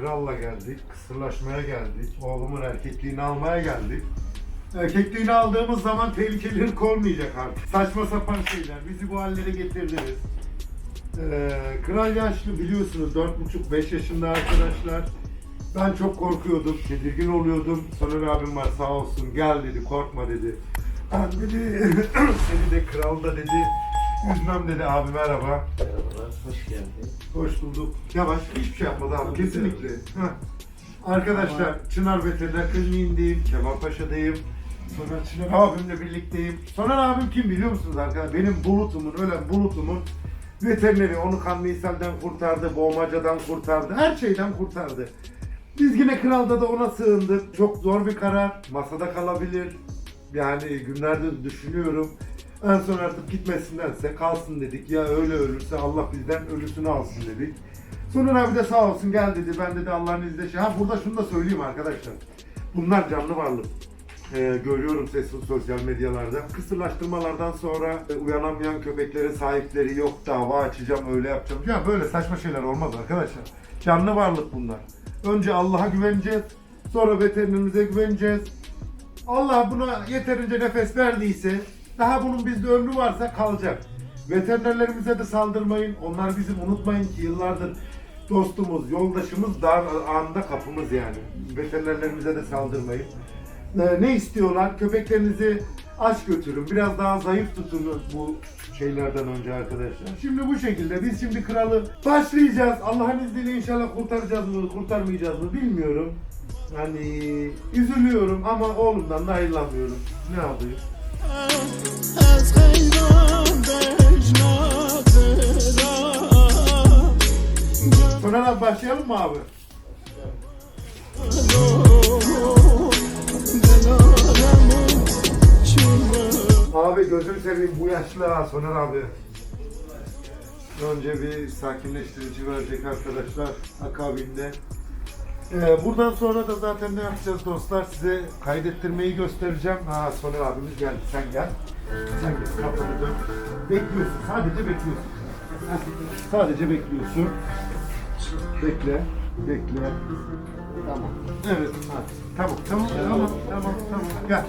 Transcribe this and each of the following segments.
kralla geldik, kısırlaşmaya geldik, oğlumun erkekliğini almaya geldik. Erkekliğini aldığımız zaman tehlikeli ırk olmayacak artık. Saçma sapan şeyler bizi bu hallere getirdiniz. Ee, kral yaşlı biliyorsunuz 4,5-5 yaşında arkadaşlar. Ben çok korkuyordum, tedirgin oluyordum. Soner abim var sağ olsun gel dedi korkma dedi. Ben dedi seni de kral da dedi. Üzmem dedi abi merhaba. Merhabalar, hoş geldin. Hoş bulduk. Yavaş hiçbir şey yapmadı abi kesinlikle. Heh. Arkadaşlar Çınar Veteriner Kliniğindeyim, Kemalpaşa'dayım. Sonra Çınar abimle birlikteyim. Soner abim kim biliyor musunuz arkadaşlar? Benim bulutumun, ölen bulutumun veterineri. Onu kan misalden kurtardı, boğmacadan kurtardı, her şeyden kurtardı. Biz yine kralda da ona sığındık. Çok zor bir karar. Masada kalabilir. Yani günlerdir düşünüyorum. En son artık gitmesindense kalsın dedik. Ya öyle ölürse Allah bizden ölüsünü alsın dedik. Soner abi de sağ olsun gel dedi. Ben dedi Allah'ın izniyle şey. Ha burada şunu da söyleyeyim arkadaşlar. Bunlar canlı varlık. Ee, görüyorum sesini sosyal medyalarda. Kısırlaştırmalardan sonra e, uyanamayan köpeklerin sahipleri yok dava açacağım öyle yapacağım. Ya böyle saçma şeyler olmaz arkadaşlar. Canlı varlık bunlar. Önce Allah'a güveneceğiz. Sonra veterinerimize güveneceğiz. Allah buna yeterince nefes verdiyse daha bunun bizde ömrü varsa kalacak. Veterinerlerimize de saldırmayın. Onlar bizim unutmayın ki yıllardır dostumuz, yoldaşımız, dar anında kapımız yani. Veterinerlerimize de saldırmayın. Ee, ne istiyorlar? Köpeklerinizi aç götürün. Biraz daha zayıf tutun bu şeylerden önce arkadaşlar. Şimdi bu şekilde biz şimdi kralı başlayacağız. Allah'ın izniyle inşallah kurtaracağız mı, kurtarmayacağız mı bilmiyorum. Hani üzülüyorum ama oğlumdan da ayrılamıyorum. Ne yapayım? Buradan başlayalım mı abi? Abi gözünü seveyim bu yaşlığa Soner abi. Önce bir sakinleştirici verecek arkadaşlar akabinde ee, buradan sonra da zaten ne yapacağız dostlar size kaydettirmeyi göstereceğim. Ha Soner abimiz geldi sen gel. Sen gel kafanı dön. Bekliyorsun sadece bekliyorsun. Sadece bekliyorsun. Bekle. Bekle. Tamam. Evet. Ha. Tamam. Tamam. Tamam. Tamam. Tamam. Gel.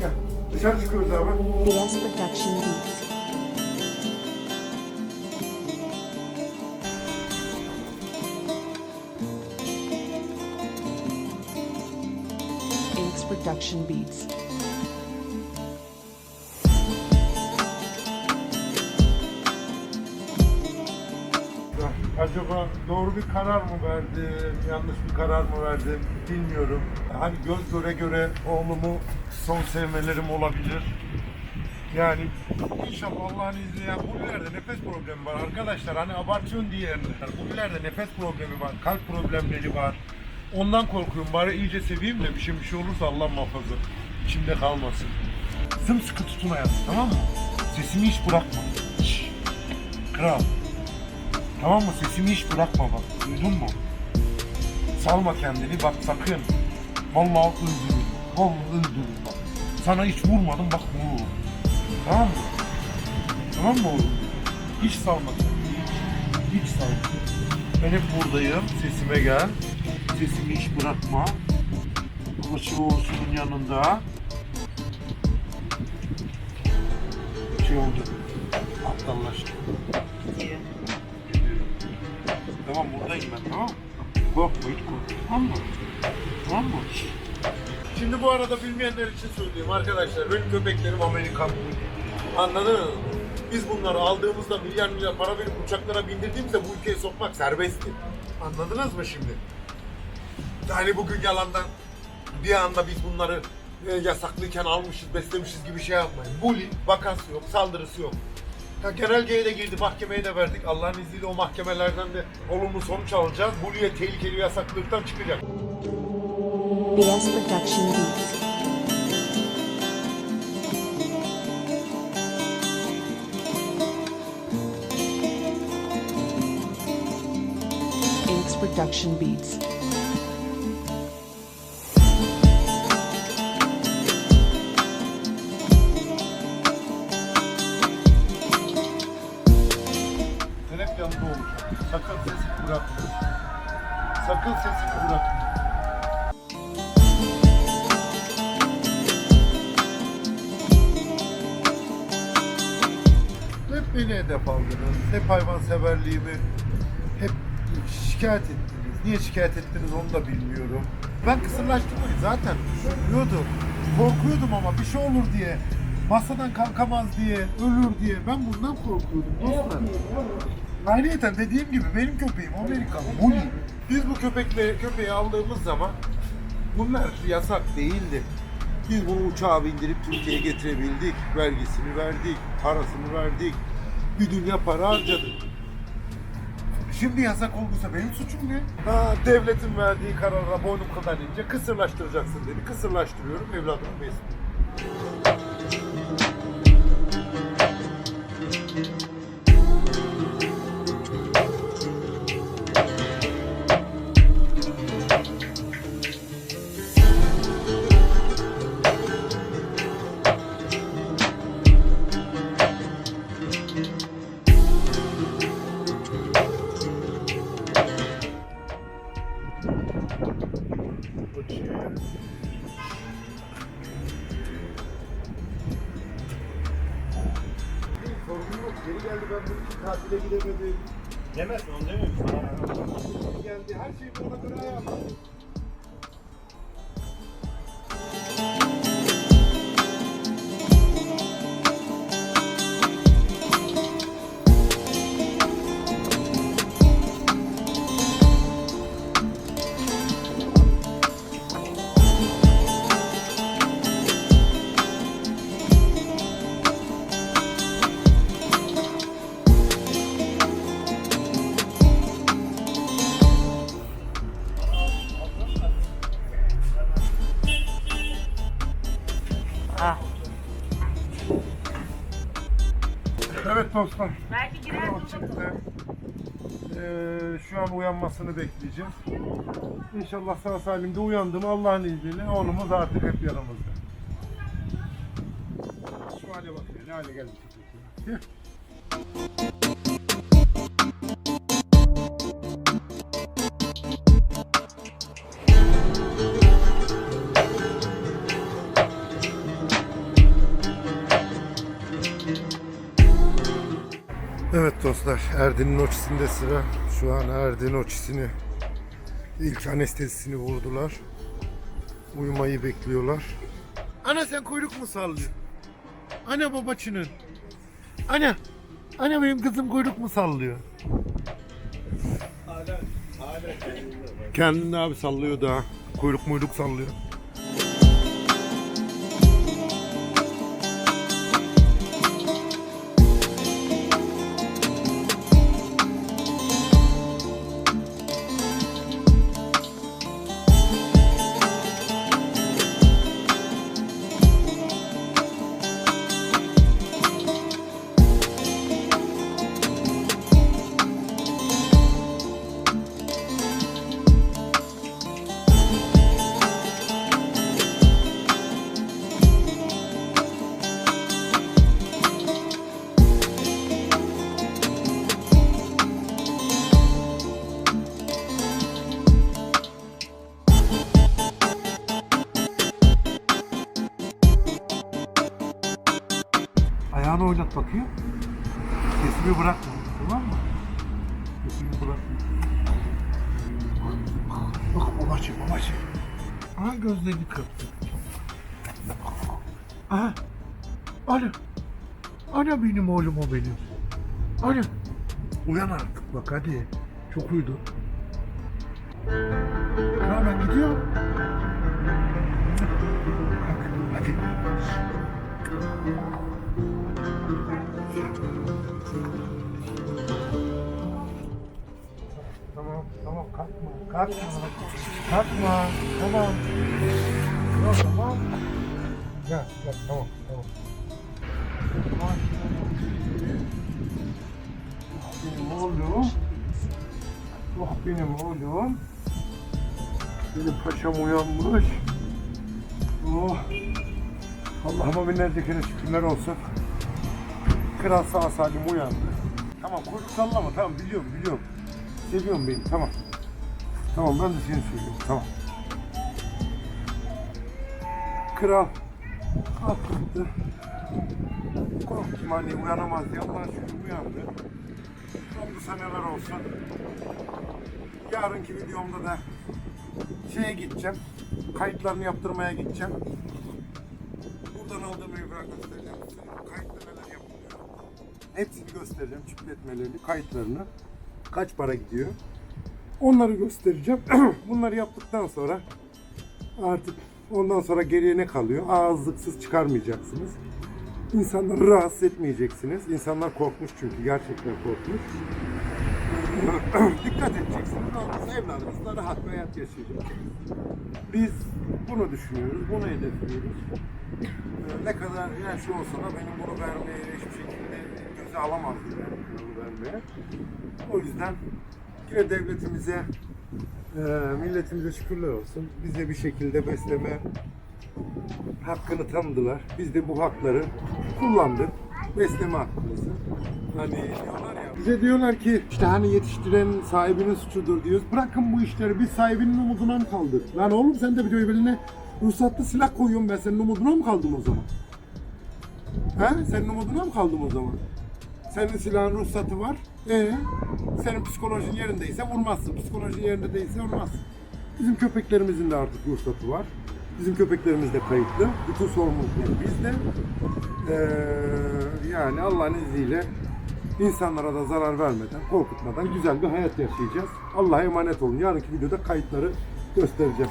Gel. Dışarı çıkıyoruz abi. BS Production Beats. Production Beats. Acaba doğru bir karar mı verdim, yanlış bir karar mı verdim bilmiyorum. Hani göz göre göre oğlumu son sevmelerim olabilir. Yani inşallah Allah'ın izniyle yani bu ileride nefes problemi var arkadaşlar. Hani abartıyorsun diye bu ileride nefes problemi var, kalp problemleri var. Ondan korkuyorum. Bari iyice seveyim de bir şey bir şey olursa Allah muhafaza. İçimde kalmasın. Sımsıkı tutun hayatım tamam mı? Sesimi hiç bırakma. Şşş. Kral. Tamam mı? Sesimi hiç bırakma bak. Duydun mu? Salma kendini bak sakın. Vallahi öldürürüm. Vallahi öldürürüm bak. Sana hiç vurmadım bak vururum. Tamam mı? Tamam mı oğlum? Hiç salma kendini. Hiç, hiç salma. Ben hep buradayım. Sesime gel. Sesimi hiç bırakma. Kılıçı Oğuz'un yanında. Şey oldu. Aptallaştım. Tamam buradayım ben tamam mı? Korkma hiç korkma tamam mı? Tamam mı? Şimdi bu arada bilmeyenler için söyleyeyim arkadaşlar. Benim köpeklerim Amerikan. Anladınız mı? Biz bunları aldığımızda milyar milyar para verip uçaklara bindirdiğimizde bu ülkeye sokmak serbestti. Anladınız mı şimdi? Yani bugün yalandan bir anda biz bunları e, yasaklıyken almışız, beslemişiz gibi şey yapmayın. Bully, vakası yok, saldırısı yok. Ya genelgeye de girdi, mahkemeye de verdik. Allah'ın izniyle o mahkemelerden de olumlu sonuç alacağız. Bully'e tehlikeli yasaklılıktan çıkacak. BS Production Beats. Production Beats. Beni hedef aldınız. Hep hayvanseverliğimi hep şikayet ettiniz. Niye şikayet ettiniz onu da bilmiyorum. Ben kısırlaştırmayı zaten düşünmüyordum. Korkuyordum ama bir şey olur diye. Masadan kalkamaz diye, ölür diye. Ben bundan korkuyordum dostlar. Ayrıyeten dediğim gibi benim köpeğim Amerikan Bully. Biz bu köpekle köpeği aldığımız zaman bunlar yasak değildi. Biz bunu uçağa bindirip Türkiye'ye getirebildik. Vergisini verdik, parasını verdik. Bir dünya para harcadık. Şimdi yasak olduysa benim suçum ne? Ha, devletin verdiği karara boynum kadar ince kısırlaştıracaksın dedi. Kısırlaştırıyorum evladımı besliyorum. Sorun yok. Geri geldi ben için tatile gidemedim. Demez onu demiyorum. Geri geldi. Her şeyi bana göre ayarladım. Evet dostlar. Belki girer çıktı. Ee, şu an uyanmasını bekleyeceğiz. İnşallah sağ salim de uyandı mı Allah'ın izniyle oğlumuz artık hep yanımızda. Şu hale bak ya, ne hale geldi dostlar, Erdin'in oçisinde sıra. Şu an Erdin oçisini ilk anestezisini vurdular. Uyumayı bekliyorlar. Ana sen kuyruk mu sallıyorsun? Ana babaçının. Ana. Ana benim kızım kuyruk mu sallıyor? Kendini abi sallıyor daha. Kuyruk muyruk sallıyor. Bak babacığım babacığım. Aha gözlerini kırptı. Aha. Ana. Ana benim oğlum o benim. Ana. Uyan artık bak hadi. Çok uyudu. Ha ben gidiyorum. Kalkma, kalkma, tamam. Tamam, tamam. Gel, gel, tamam, tamam. Benim oğlum. Oh benim oğlum. Benim paşam uyanmış. Oh. Allah'ıma binlerce kere şükürler olsun. Kral sağ salim uyandı. Tamam kuyruk sallama tamam biliyorum biliyorum. Seviyorum beni tamam. Tamam ben de seni söylüyorum. Tamam. Kral kalktı. Korktum hani uyanamaz diye Allah'a şükür uyandı. Oldu seneler olsun. Yarınki videomda da şeye gideceğim. Kayıtlarını yaptırmaya gideceğim. Buradan aldığım evrak göstereceğim size. Kayıtlı neler yapılıyor. Hepsini göstereceğim. Çipletmelerini, kayıtlarını. Kaç para gidiyor. Onları göstereceğim. Bunları yaptıktan sonra artık ondan sonra geriye ne kalıyor? Ağızlıksız çıkarmayacaksınız. İnsanları rahatsız etmeyeceksiniz. İnsanlar korkmuş çünkü gerçekten korkmuş. Dikkat edeceksiniz. Evladınızla rahat bir hayat yaşayacaksınız. Biz bunu düşünüyoruz, bunu hedefliyoruz. Ee, Ne kadar her şey olsa da benim bunu vermeye hiçbir şekilde göze alamazdım yani bunu vermeye. O yüzden yine devletimize, e, milletimize şükürler olsun. Bize bir şekilde besleme hakkını tanıdılar. Biz de bu hakları kullandık. Besleme hakkımızı. Hani diyorlar ya. Bize diyorlar ki işte hani yetiştiren sahibinin suçudur diyoruz. Bırakın bu işleri biz sahibinin umuduna mı kaldık? Lan oğlum sen de bir beline ruhsatlı silah koyuyorsun ben senin umuduna mı kaldım o zaman? He? Senin umuduna mı kaldım o zaman? Senin silahın ruhsatı var. Ee, senin psikolojin yerindeyse vurmazsın. Psikolojin yerinde değilse vurmazsın. Bizim köpeklerimizin de artık ruhsatı var. Bizim köpeklerimiz de kayıtlı. Bütün sorumluluklar bizde. Ee, yani Allah'ın izniyle insanlara da zarar vermeden, korkutmadan güzel bir hayat yaşayacağız. Allah'a emanet olun. Yarınki videoda kayıtları göstereceğiz.